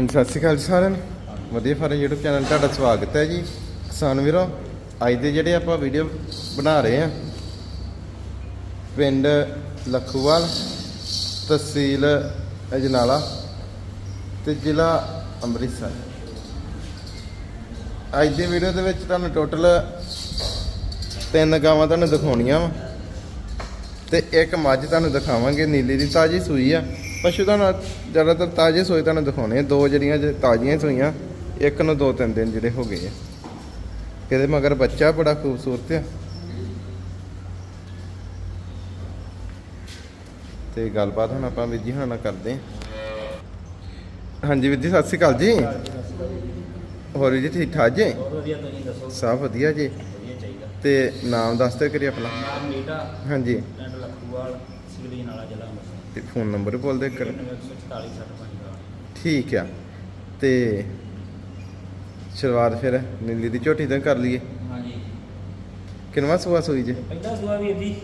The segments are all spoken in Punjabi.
ਹਾਂਜੀ, ਸਤਿ ਸ਼੍ਰੀ ਅਕਾਲ ਜੀ ਸਾਰਿਆਂ ਨੂੰ। ਵਧੀਆ ਫਾਰਮ YouTube ਚੈਨਲ ਤੁਹਾਡਾ ਸਵਾਗਤ ਹੈ ਜੀ। ਕਿਸਾਨ ਵੀਰੋ, ਅੱਜ ਦੇ ਜਿਹੜੇ ਆਪਾਂ ਵੀਡੀਓ ਬਣਾ ਰਹੇ ਆ ਪਿੰਡ ਲਖੂਵਾਲ, ਤਹਿਸੀਲ ਅਜਨਾਲਾ ਤੇ ਜ਼ਿਲ੍ਹਾ ਅੰਮ੍ਰਿਤਸਰ। ਅੱਜ ਦੀ ਵੀਡੀਓ ਦੇ ਵਿੱਚ ਤੁਹਾਨੂੰ ਟੋਟਲ ਤਿੰਨ ਗਾਵਾਂ ਤੁਹਾਨੂੰ ਦਿਖਾਉਣੀਆਂ ਵਾ ਤੇ ਇੱਕ ਮੱਝ ਤੁਹਾਨੂੰ ਦਿਖਾਵਾਂਗੇ, ਨੀਲੀ ਦੀ ਤਾਜੀ ਸੂਈ ਆ। ਪਸ਼ੂ ਤੁਹਾਨੂੰ ਜ਼ਿਆਦਾਤਰ ਤਾਜ਼ੇ ਸੂਈ ਤੁਹਾਨੂੰ ਦਿਖਾਉਣੇ ਦੋ ਜਿਹੜੀਆਂ ਤਾਜ਼ੀਆਂ ਸੂਈਆਂ ਇੱਕ ਨੂੰ ਦੋ ਤਿੰਨ ਦਿਨ ਜਿਹੜੇ ਹੋ ਗਏ ਆ। ਇਹਦੇ ਮਗਰ ਬੱਚਾ ਬੜਾ ਖੂਬਸੂਰਤ ਆ। ਤੇ ਗੱਲਬਾਤ ਹੁਣ ਆਪਾਂ ਵੀਰ ਜੀ ਹੁਣਾਂ ਨਾਲ ਕਰਦੇ ਹਾਂਜੀ ਵੀਰ ਜੀ ਸਤਿ ਸ਼੍ਰੀ ਅਕਾਲ ਜੀ। ਹੋਰ ਜੀ ਠੀਕ ਠਾਕ ਜੀ? ਬਹੁਤ ਵਧੀਆ ਤੁਸੀਂ ਦੱਸੋ? ਸਭ ਵਧੀਆ ਜੀ। ਤੇ ਨਾਮ ਦੱਸ ਦਿਓ ਕਰੀ ਆਪਣਾ। ਨਾਮ ਨੀਟਾ। ਹਾਂਜੀ। ਪਿੰਡ ਲੱਖੂਵਾਲ ਸਿਗਲੀ ਨਾਲਾ ਜ਼ਿਲ੍ਹਾ ਅੰਮ੍ਰਿਤਸਰ। ਤੇ ਫੋਨ ਨੰਬਰ ਬੋਲ ਦੇ ਕਰ 9144 ਠੀਕ ਆ। ਤੇ ਸ਼ੁਰੂਆਤ ਫਿਰ ਨੀਲੀ ਦੀ ਝੋਟੀ ਤੋਂ ਕਰ ਲਈਏ। ਹਾਂਜੀ। ਕਿੰਨਵਾ ਸੂਆ ਸੂਈ ਜੇ? ਪਹਿਲਾ ਸੁਆ ਵੀਰ ਜੀ।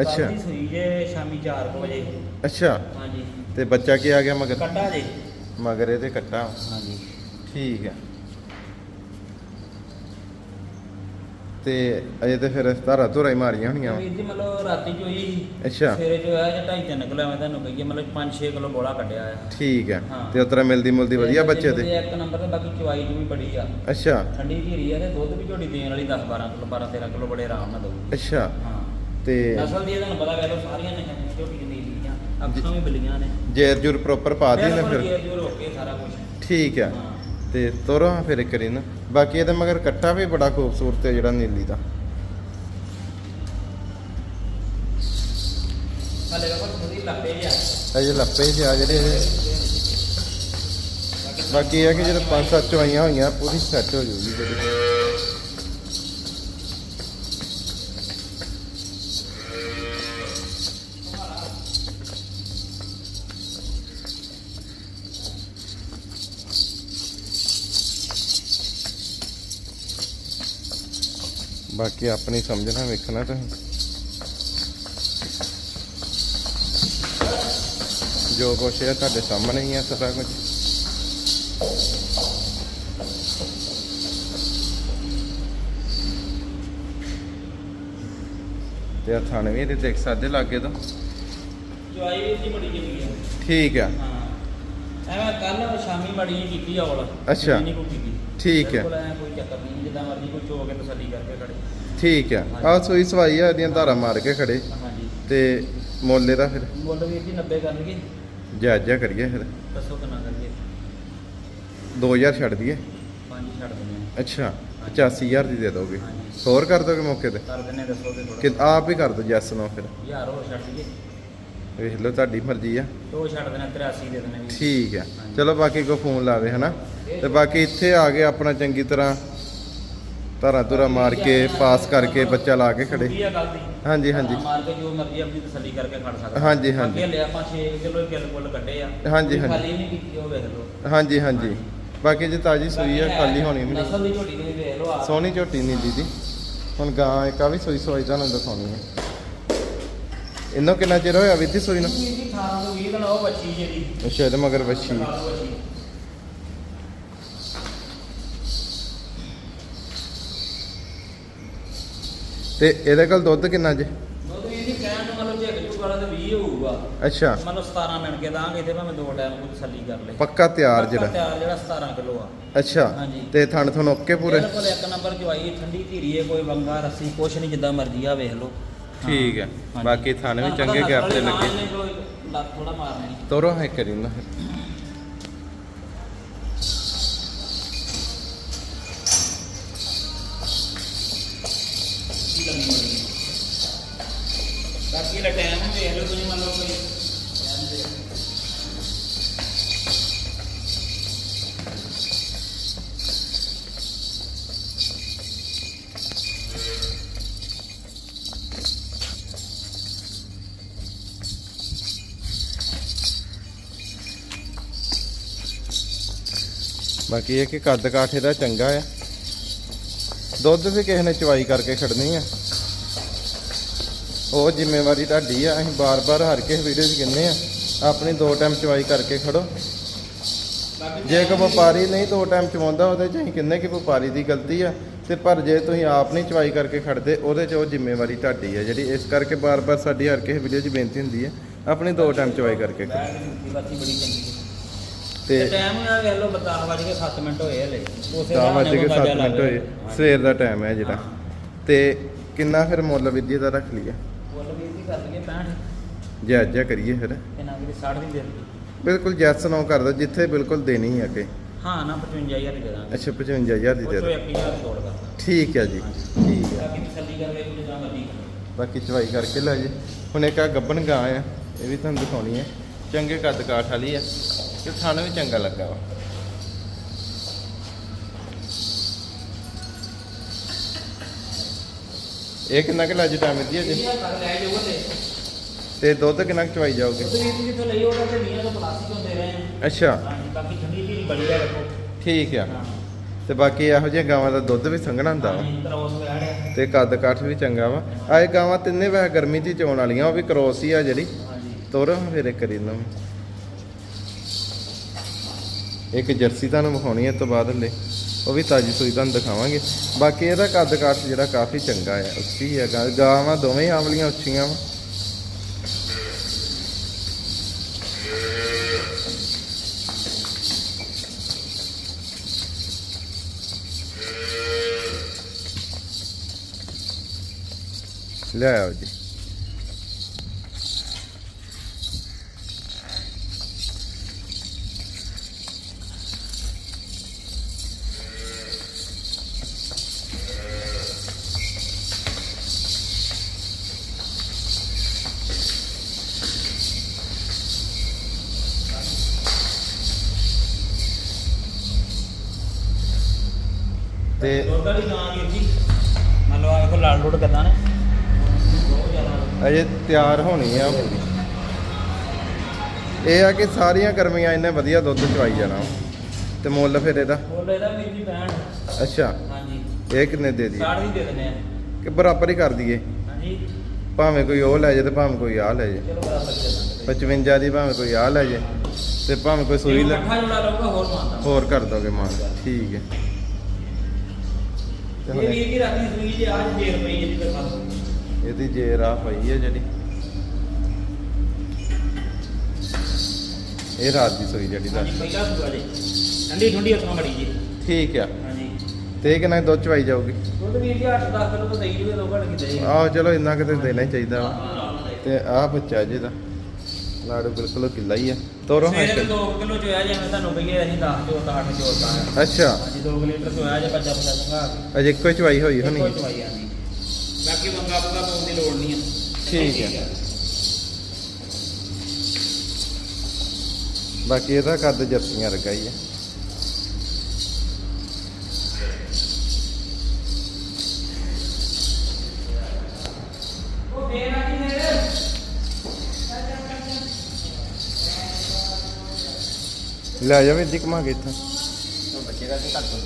ਅੱਛਾ। ਸੂਈ ਜੇ ਸ਼ਾਮੀ 4 ਵਜੇ। ਅੱਛਾ। ਹਾਂਜੀ। ਤੇ ਬੱਚਾ ਕੀ ਆ ਗਿਆ ਮਗਰ? ਕੱਟਾ ਜੇ। ਮਗਰ ਇਹਦੇ ਕੱਟਾ। ਹਾਂਜੀ। ਠੀਕ ਆ। ਤੇ ਅਜੇ ਤੇ ਫਿਰ ਧਾਰਾ ਧੁਰਾ ਹੀ ਮਾਰੀਆਂ ਹੋਣੀਆਂ। ਵੀਰ ਜੀ ਮਤਲਬ ਰਾਤੀ ਚ ਹੋਈ ਸੀ। ਅੱਛਾ। ਸਵੇਰੇ ਚ ਹੋਇਆ ਜਾਂ 2.5 3 ਕਿਲੋ ਮੈਂ ਤੁਹਾਨੂੰ ਕਹੀਏ ਮਤਲਬ 5-6 ਕਿਲੋ ਬੋਲਾ ਕੱਢਿਆ ਆ। ਠੀਕ ਆ। ਹਾਂ। ਤੇ ਉਤਰਾ ਮਿਲਦੀ ਮੁਲਦੀ ਵਧੀਆ ਬੱਚੇ ਤੇ ਇੱਕ ਨੰਬਰ ਤੇ ਬਾਕੀ ਚਵਾਈ ਵੀ ਬੜੀ ਆ। ਅੱਛਾ। ਠੰਡੀ ਧੀਰੀ ਆ ਤੇ ਦੁੱਧ ਵੀ ਝੋਟੀ ਦੇਣ ਵਾਲੀ 10 12 ਕਿਲੋ 12 13 ਕਿਲੋ ਬੜੇ ਆਰਾਮ ਨਾਲ ਦਊ ਅੱਛਾ। ਹਾਂ। ਤੇ ਨਸਲ ਦੀ ਇਹ ਤੁਹਾਨੂੰ ਪਤਾ ਵੈਲੋ ਸਾਰੀਆਂ ਨੇ ਝੋਟੀ ਦੀ ਨੀਲੀਆਂ ਅੱਖਾਂ ਵੀ ਬਲੀਆਂ ਨੇ। ਜੇਰ ਜੁਰ ਪ੍ਰੋਪਰ ਪਾ ਦੀ ਨਾ ਬਿਲਕੁਲ ਫਿਰ? ਗੇਰ ਜੂਰ ਹੋ ਕੇ ਸਾਰਾ ਕੁਝ ਠੀਕ ਆ। ਹਾਂ। ਤੇ ਤੋਰੋ ਹਾਂ ਫਿਰ ਕਰੀ ਨਾ ਬਾਕੀ ਇਹਦੇ ਮਗਰ ਕੱਟਾ ਵੀ ਬੜਾ ਖੂਬਸੂਰਤ ਹੈ ਜਿਹੜਾ ਨੀਲੀ ਦਾ। ਹਲੇ ਥੋੜੀ ਲੱਪੇ ਜਿਆ ਅਜੇ ਲੱਪੇ ਜਿਹੇ ਆ ਜਿਹੜੇ। ਬਾਕੀ ਇਹ ਆ ਕਿ ਜਦੋਂ ਪੰਜ ਸੱਤ ਚਵਾਈਆਂ ਹੋਈਆਂ ਪੂਰੀ ਸੈੱਟ ਹੋ ਜੂਗੀ। ਜਿਹੜੀ ਬਾਕੀ ਆਪਣੀ ਸਮਝਣਾ ਵੇਖਣਾ ਤੁਸੀਂ ਜੋ ਕੁਛ ਹੈ ਤੁਹਾਡੇ ਸਾਹਮਣੇ ਹੀ ਹੈ ਸਾਰਾ ਕੁਝ ਤੇ ਆ ਥਾਣੇ ਵੀ ਇਹਦੇ ਦੇਖ ਸਕਦੇ ਲਾਗੇ ਤੋਂ। ਚਵਾਈ ਵੀ ਬੜੀ ਜਿਹੀ ਆ। ਠੀਕ ਆ। ਹਾਂ। ਐਵੇਂ ਕੱਲ ਸ਼ਾਮੀ ਬੜੀ ਜਿਹੀ ਕੀਤੀ ਔਲ। ਅੱਛਾ। ਨਹੀਂ ਕੋਈ ਕੀਤੀ। ਠੀਕ ਹੈ। ਬਿਲਕੁਲ ਐਂ ਕੋਈ ਚੱਕਰ ਨਹੀਂ ਜਿੱਦਾਂ ਮਰਜ਼ੀ ਕੋਈ ਚੋ ਕੇ ਤਸੱਲੀ ਕਰਕੇ ਖੜੇ। ਠੀਕ ਆ ਆ ਸੂਈ ਸਵਾਈ ਆ ਇਹਦੀਆਂ ਧਾਰਾਂ ਮਾਰ ਕੇ ਖੜੇ। ਹਾਂਜੀ। ਤੇ ਮੁੱਲ ਇਹਦਾ ਫਿਰ? ਮੁੱਲ ਵੀਰ ਜੀ 90 ਕਰਨਗੇ। ਜਾਇਜ਼ਾ ਕਰੀਏ ਫਿਰ। ਦੱਸੋ ਕਿੰਨਾ ਕਰਨਗੇ 2000 ਛੱਡ ਦਈਏ। ਪੰਜ ਛੱਡ ਦਿੰਦੇ ਅੱਛਾ 85000 ਦੀ ਦੇ ਦੋਗੇ। ਹਾਂਜੀ। ਹੋਰ ਕਰ ਦੋਗੇ ਮੌਕੇ ਤੇ? ਕਰ ਦਿੰਦੇ ਦੱਸੋ ਤੇ ਕਿ ਆਪ ਹੀ ਕਰ ਦੋ ਜੈਸ ਨੂੰ ਫਿਰ। ਯਾਰ ਹੋਰ ਛੱਡ ਦਈਏ। ਵੇਖ ਲਓ ਤੁਹਾਡੀ ਮਰਜ਼ੀ ਆ। ਦੋ ਛੱਡ ਦੇਣਾ 83 ਦੇ ਦੇਣੇ ਵੀਰ ਠੀਕ ਹੈ ਚਲੋ ਬਾਕੀ ਕੋ ਫੋਨ ਲਾਵੇ ਹਨਾ? ਤੇ ਬਾਕੀ ਇੱਥੇ ਆ ਕੇ ਆਪਣਾ ਚੰਗੀ ਤਰ੍ਹਾਂ ਧਾਰਾਂ ਧੁਰਾ ਮਾਰ ਕੇ ਪਾਸ ਕਰਕੇ ਬੱਚਾ ਲਾ ਕੇ ਖੜੇ। ਕੀ ਆ ਗੱਲ ਦੀ। ਹਾਂਜੀ ਹਾਂਜੀ। ਮਾਰ ਕੇ ਜੋ ਮਰਜ਼ੀ ਆਪਣੀ ਤਸੱਲੀ ਕਰਕੇ ਖੜ ਸਕਦਾ। ਹਾਂਜੀ, ਹਾਂਜੀ। ਅੱਗੇ ਲਿਆ ਆਪਾਂ 6 ਕਿਲੋ ਗਿੱਲ ਗੁੱਲ ਕੱਢੇ ਆ। ਹਾਂਜੀ, ਹਾਂਜੀ। ਖਾਲੀ ਨਹੀਂ ਕੀਤੀ ਉਹ ਵੇਖ ਲਓ। ਹਾਂਜੀ ਹਾਂਜੀ। ਬਾਕੀ ਜੇ ਤਾਜੀ ਸੂਈ ਆ ਖਾਲੀ ਹੋਣੀ ਵੀ ਨਹੀਂ। ਆ ਸੋਹਣੀ ਝੋਟੀ ਨੀਲੀ ਦੀ ਹੁਣ ਗਾਂ ਇੱਕ ਆ ਵੀ ਸੂਈ ਸੋਈ ਤੁਹਾਨੂੰ ਦਿਖਾਉਣੀ ਹੈ ਇਹਨੂੰ ਕਿੰਨਾ ਚਿਰ ਹੋਇਆ ਵਿੱਧੀ ਸੂਈ ਨੂੰ? ਵੀਰ ਜੀ 18 ਤੋਂ 20 ਦਿਨ ਉਹ ਬੱਚੀ ਜਿਹੜੀ। ਅੱਛਾ ਇਹਦੇ ਮਗਰ ਵੱਛੀ। ਦਿਖਾ ਲਓ ਬੱਚੀ। ਤੇ ਇਹਦੇ ਕੋਲ ਦੁੱਧ ਕਿੰਨਾ ਜੇ? ਦੁੱਧ ਵੀਰ ਜੀ ਕਹਿਣ ਨੂੰ ਮਤਲਬ ਝਿਕ ਝੁਕ ਵਾਲਾ ਤੇ 20 ਹੋਊਗਾ। ਅੱਛਾ। ਮਤਲਬ 17 ਮਿਣ ਕੇ ਦਾਂਗੇ ਤੇ ਭਾਵੇਂ ਦੋ ਟਾਈਮ ਕੋਈ ਤਸੱਲੀ ਕਰ ਲੈ। ਪੱਕਾ ਤਿਆਰ ਜਿਹੜਾ? ਤਿਆਰ ਜਿਹੜਾ 17 ਕਿਲੋ ਆ। ਅੱਛਾ। ਹਾਂਜੀ। ਤੇ ਥਣ ਥਣ ਓਕੇ ਪੂਰੇ? ਬਿਲਕੁਲ ਇੱਕ ਨੰਬਰ ਜਵਾਈ ਠੰਡੀ ਧੀਰੀ ਏ ਕੋਈ ਵੰਗਾ ਰੱਸੀ ਕੁਛ ਨਹੀਂ ਜਿੱਦਾਂ ਮਰਜ਼ੀ ਆ ਵੇਖ ਲਓ। ਹਾਂ। ਠੀਕ ਹੈ। ਹਾਂਜੀ। ਬਾਕੀ ਥਣ ਵੀ ਚੰਗੇ ਗੈਪ ਤੇ ਲੱਗੇ। ਲੱਤ ਥੋੜਾ ਮਾਰਨੀ ਤੋਰੋ ਹੈ ਕਰੀ ਨਾ ਫਿਰ ਕੀ ਲੰਮੀ ਬੜੀ ਬਾਕੀ ਦਾ ਟਾਈਮ ਲਓ ਤੁਸੀਂ ਮੰਨ ਲਓ ਕੋਈ ਬਾਕੀ ਇਹ ਕਿ ਕੱਦ ਕਾਠੇ ਦਾ ਚੰਗਾ ਆ। ਦੁੱਧ ਵੀ ਕਿਸੇ ਨੇ ਚਵਾਈ ਕਰਕੇ ਖੜਨੀ ਆ। ਉਹ ਜ਼ਿੰਮੇਵਾਰੀ ਤੁਹਾਡੀ ਆ, ਅਸੀਂ ਬਾਰ-ਬਾਰ ਹਰ ਕਿਸੇ ਵੀਡੀਓ 'ਚ ਕਹਿੰਦੇ ਆ, ਆਪਣੀ ਦੋ ਟਾਈਮ ਚਵਾਈ ਕਰਕੇ ਖੜੋ। ਜੇ ਕੋ ਵਪਾਰੀ ਨਹੀਂ ਦੋ ਟਾਈਮ ਚਵਾਉਂਦਾ, ਉਹਦੇ ਚ ਅਸੀਂ ਕਹਿੰਦੇ ਕਿ ਵਪਾਰੀ ਦੀ ਗਲਤੀ ਆ। ਤੇ ਪਰ ਜੇ ਤੁਸੀਂ ਆਪ ਨਹੀਂ ਚਵਾਈ ਕਰਕੇ ਖੜਦੇ, ਉਹਦੇ ਚ ਉਹ ਜ਼ਿੰਮੇਵਾਰੀ ਤੁਹਾਡੀ ਹੈ ਜਿਹੜੀ ਇਸ ਕਰਕੇ ਬਾਰ-ਬਾਰ ਸਾਡੀ ਹਰ ਕਿਸੇ ਵੀਡੀਓ 'ਚ ਬੇਨਤੀ ਹੁੰਦੀ ਹੈ ਆਪਣੀ ਦੋ ਟਾਈਮ ਚਵਾਈ ਕਰਕੇ ਖੜੋ। ਤੇ ਟਾਈਮ ਆ ਵੇਖ ਲਓ 12 ਵਜੇ ਕੇ 7 ਮਿੰਟ ਹੋਏ ਹਲੇ। ਉਸੇ ਤਾਂ ਹਿਸਾਬ ਵੱਜ ਨਾਲ ਕੇ ਕੋਈ 7 ਬਾਜਾ ਮਿੰਟ ਹੋਏ। ਸਵੇਰ ਦਾ ਟਾਈਮ ਹੈ ਜਿਹੜਾ। ਤੇ ਕਿੰਨਾ ਫਿਰ ਮੁੱਲ ਵਿਦਿਆ ਦਾ ਰੱਖ ਲਈਏ? ਮੁੱਲ ਵੀ ਇਹਦੀ ਕਰ ਲਈਏ 65 ਜੇ ਅੱਜ ਕਰੀਏ ਫਿਰ। ਤੇ ਨਾ ਕਿ 60 ਦੀ ਦੇ ਬਿਲਕੁਲ ਜੈਸ ਨੋ ਕਰ ਦੋ ਜਿੱਥੇ ਬਿਲਕੁਲ ਦੇਣੀ ਹੈ ਕਿ ਹਾਂ ਨਾ 55000 ਦੀ ਦੇ ਦਾਂਗੇ। ਅੱਛਾ 55000 ਦੀ ਦੇ ਚੋਂ ਦਿਓ। 1000 ਛੋੜ ਕਰਦਾ ਠੀਕ ਹੈ ਜੀ ਠੀਕ ਹੈ ਬਾਕੀ ਤਸੱਲੀ ਕਰਕੇ ਕੋਈ ਜਾਂ ਮਰਜ਼ੀ ਕਰੋ। ਬਾਕੀ ਚਵਾਈ ਕਰਕੇ ਲੈ ਜੇ ਹੁਣ ਇੱਕ ਆ ਗੱਬਣ ਗਾਂ ਆ ਇਹ ਵੀ ਤੁਹਾਨੂੰ ਦਿਖਾਉਣੀ ਹੈ ਚੰਗੇ ਕੱਦ ਕਾਠ ਵਾਲੀ ਆ। ਤੇ ਥਣ ਵੀ ਚੰਗਾ ਲੱਗਾ ਵਾ। ਇਹ ਕਿੰਨਾ ਕਿ ਲੱਜ ਟਾਈਮ ਦੀ ਹੈ ਜੀ ਇਹ ਕਰ ਲੈ ਜਾਊਗਾ ਤੇ। ਦੁੱਧ ਕਿੰਨਾ ਕੁ ਚਵਾਈ ਜਾਓਗੇ ਉਧਰ ਇਹ ਜਿੱਥੋਂ ਲਈ ਉਹਦਾ ਤੇ ਮੀਆਂ ਤੋਂ ਪਲਾਸਟਿਕ ਹੁੰਦੇ ਰਹੇ ਆ। ਅੱਛਾ। ਠੀਕ ਆ। ਤੇ ਬਾਕੀ ਇਹੋ ਜਿਹੀਆਂ ਗਾਵਾਂ ਦਾ ਦੁੱਧ ਵੀ ਸੰਘਣਾ ਹੁੰਦਾ ਵਾ। ਤੇ ਕੱਦ ਕਾਠ ਵੀ ਚੰਗਾ ਵਾ। ਆਏ ਗਾਵਾਂ ਤਿੰਨੇ ਵੈਸੇ ਗਰਮੀ 'ਚ ਹੀ ਚੋਣ ਵਾਲੀਆਂ ਉਹ ਵੀ ਕਰੋਸ ਹੀ ਆ ਜਿਹੜੀ। ਹਾਂਜੀ। ਤੋਰੋ ਫਿਰ ਇੱਕ ਕਰੀ ਨੂੰ। ਇੱਕ ਜਰਸੀ ਤੁਹਾਨੂੰ ਵਿਖਾਉਣੀ ਹੈ ਤੋਂ ਬਾਅਦ ਹਲੇ ਉਹ ਵੀ ਤਾਜੀ ਸੂਈ ਤੁਹਾਨੂੰ ਦਿਖਾਵਾਂਗੇ। ਬਾਕੀ ਇਹਦਾ ਕੱਦ ਕਾਠ ਜਿਹੜਾ ਕਾਫੀ ਚੰਗਾ ਹੈ, ਉੱਚੀ ਹੈਗਾ ਗਾਵਾਂ ਦੋਵੇਂ ਆਵਲੀਆਂ ਉੱਚੀਆਂ ਵਾ। ਲੈ ਜੀ। ਜੀ। ਮੰਨ ਲਓ ਵੇਖੋ ਲਾਲ ਨੇ। ਬਹੁਤ ਜ਼ਿਆਦਾ ਅਜੇ ਤਿਆਰ ਹੋਣੀ ਆ। ਪੂਰੀ ਇਹ ਆ ਕਿ ਸਾਰੀਆਂ ਗਰਮੀਆਂ ਇਹਨੇ ਵਧੀਆ ਦੁੱਧ ਚਵਾਈ ਜਾਣਾ। ਤੇ ਮੁੱਲ ਫਿਰ ਇਹਦਾ? ਮੁੱਲ ਇਹਦਾ ਵੀਰ ਜੀ 65 ਅੱਛਾ। ਹਾਂਜੀ। ਇਹ ਕਿੰਨੇ ਦੇ ਦਈਏ? 60 ਦੀ ਦੇ ਦਿੰਦੇ ਆ। ਕਿ ਬਰਾਬਰ ਹੀ ਕਰ ਦਈਏ? ਹਾਂਜੀ। ਭਾਵੇਂ ਕੋਈ ਉਹ ਲੈ ਜੇ ਤੇ ਭਾਵੇਂ ਕੋਈ ਆ ਲੈ ਜੇ। ਚਲੋ ਬਰਾਬਰ ਦੇ ਦਾਂਗੇ 55 ਦੀ ਭਾਵੇਂ ਕੋਈ ਆ ਲੈ ਜੇ। ਤੇ ਭਾਵੇਂ ਕੋਈ ਸੂਈ ਲੈ ਇਕੱਠਾ ਜੋੜਾ ਲਊਗਾ ਹੋਰ ਕਰ ਦੋਗੇ ਮਾਂ ਠੀਕ ਹੈ। ਇਹ ਵੀਰ ਜੀ ਰਾਤੀ ਸੂਈ ਜੇ ਅੱਜ ਦੇਰ ਪਈ ਜੀ ਤੇ ਬਸ ਇਹਦੀ ਜੇ ਰਾਹ ਪਈ ਹੈ ਜਿਹੜੀ। ਇਹ ਰਾਤ ਦੀ ਸੂਈ ਜਿਹੜੀ ਦਾ ਹਾਂਜੀ ਪਹਿਲਾ ਸੂਆ ਜੀ। ਠੰਡੀ ਠੰਡੀ ਹੱਥੋਂ ਮੜੀ ਜੀ। ਠੀਕ ਆ। ਹਾਂਜੀ। ਤੇ ਕਿੰਨਾ ਦੁੱਧ ਚਵਾਈ ਜਾਊਗੀ? ਦੁੱਧ ਵੀਰ ਜੀ 8-10 ਕਿਲੋ ਤੋਂ ਦੇਈ ਜੂਗੇ ਦੋ ਘੜ ਕੇ ਦੇਈ ਆਹੋ ਚਲੋ ਇੰਨਾ ਕਿਤੇ ਦੇਣਾ ਹੀ ਚਾਹੀਦਾ ਤੇ ਆਹ ਬੱਚਾ ਜਿਹਦਾ ਲਾੜੂ ਬਿਲਕੁਲ ਕਿੱਲਾ ਹੀ ਆ। ਤੋਰੋ। ਹਾਂ ਸਵੇਰੇ 2 ਕਿਲੋ ਚੋਇਆ ਜਿਵੇਂ ਤੁਹਾਨੂੰ ਕਹੀਏ ਅਸੀਂ 10 ਚੋ 8 ਚੋਤਾ ਹੈ ਅੱਛਾ। ਹਾਂਜੀ 2 ਲੀਟਰ ਚੋਇਆ ਜੇ ਬੱਜਾ ਬੱਜਾ ਸੰਘਾ ਕੇ ਅਜੇ ਇੱਕੋ ਹੀ ਚਵਾਈ ਹੋਈ ਇੱਕੋ ਹੋਣੀ ਚਵਾਈ ਆਂਦੀ ਬਾਕੀ ਮੰਗਾ ਪੁਗਾ ਪਾਉਣ ਦੀ ਲੋੜ ਨਹੀਂ ਹੈ ਠੀਕ ਹੈ। ਬਾਕੀ ਇਹਦਾ ਕੱਦ ਜਰਸੀਆਂ ਵਰਗਾ ਹੀ ਲੈ ਜਾਵੇ ਇੱਦੀ ਘਮਾ ਕੇ ਇੱਥੇ। ਬੱਚੇ ਦਾ ਘੱਟ ਹੋ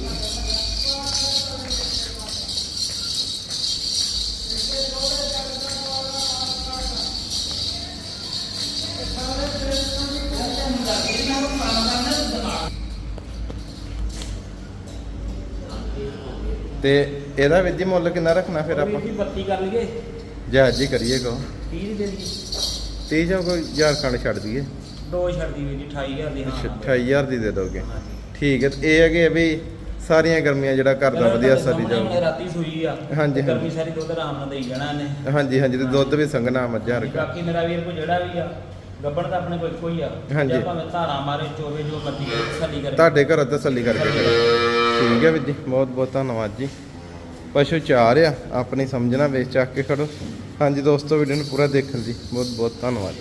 ਤੇ ਇਹਦਾ ਵਿੱਦੀ ਮੁੱਲ ਕਿੰਨਾ ਰੱਖਣਾ ਫਿਰ ਆਪਾਂ? ਜੀ ਬੱਤੀ ਕਰ ਲਈਏ। ਜਹਾਜ਼ ਹੀ ਕਰੀਏ ਕੋ 30 ਦੀ ਦਈਏ। 30 ਜਾਂ ਕੋਈ ਹਜ਼ਾਰ ਖੰਡ ਛੱਡ ਦਈਏ। ਦੋ ਛੱਡਦੀ ਵੀਰ ਜੀ 28000 ਦੀ ਅੱਛਾ, ਹਾਂ 28000 ਦੀ ਦੇ ਦੋਗੇ। ਠੀਕ ਹੈ ਤੇ ਇਹ ਹੈ ਕਿ ਇਹ ਵੀ ਸਾਰੀਆਂ ਗਰਮੀਆਂ ਜਿਹੜਾ ਘਰ ਦਾ ਵਧੀਆ ਸਰੀ ਜਾਊਗਾ। ਰਾਤੀ ਸੂਈ ਆ ਹਾਂਜੀ, ਗਰਮੀ। ਸਾਰੀ ਦੁੱਧ ਆਰਾਮ ਨਾਲ ਦੇਈ ਜਾਣਾ ਇਹਨੇ। ਹਾਂਜੀ ਹਾਂਜੀ ਤੇ ਦੁੱਧ ਵੀ ਸੰਘਣਾ ਮੱਝਾਂ ਵਰਗਾ। ਬਾਕੀ ਮੇਰਾ ਵੀਰ ਕੋ ਜਿਹੜਾ ਵੀ ਆ ਗੱਬਣ ਤਾਂ ਆਪਣੇ ਕੋਲ ਇੱਕੋ ਹੀ ਆ। ਹਾਂਜੀ। ਜਾਂ ਭਾਵੇਂ ਧਾਰਾਂ ਮਾਰੇ ਚੋਵੇ ਜੋ ਮਰਜ਼ੀ ਤਸੱਲੀ ਕਰੇ। ਤੁਹਾਡੇ ਘਰੋਂ ਤਸੱਲੀ ਕਰਕੇ ਠੀਕ ਹੈ ਵੀਰ ਜੀ ਬਹੁਤ ਬਹੁਤ ਧੰਨਵਾਦ ਜੀ। ਪਸ਼ੂ ਚਾਰ ਆ ਆਪਣੀ ਸਮਝਣਾ ਵੇਚ ਚੱਕ ਕੇ ਖੜੋ। ਹਾਂਜੀ ਦੋਸਤੋ ਵੀਡੀਓ ਨੂੰ ਪੂਰਾ ਦੇਖਣ ਦੀ ਬਹੁਤ ਬਹੁਤ ਧੰਨਵਾਦ।